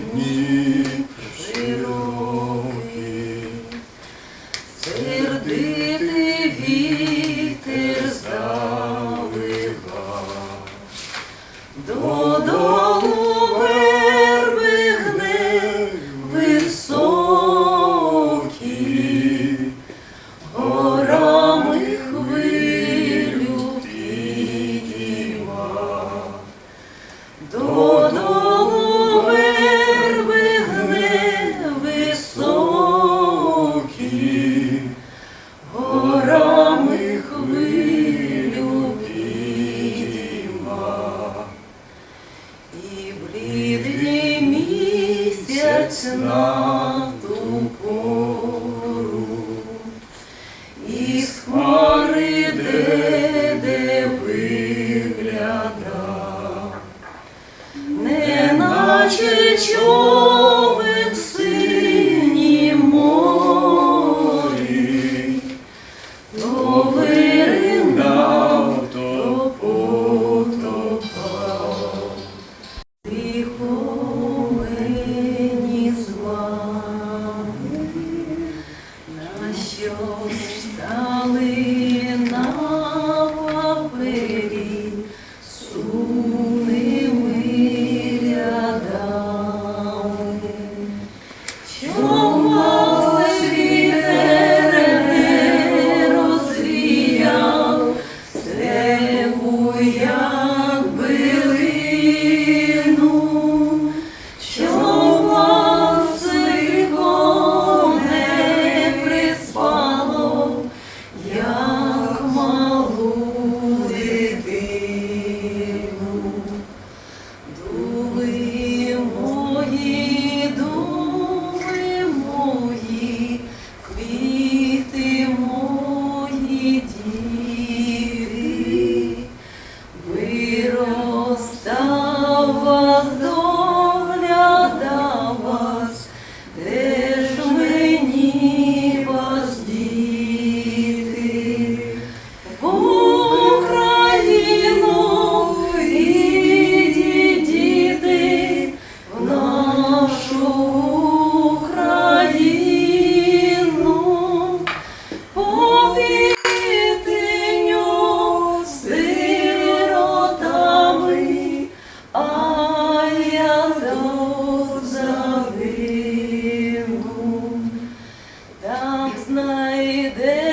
дні широкі, сердити вітер Отець на ту пору. і спориде, де виглядав, неначе човен синім морі, то виринав. Oh. good.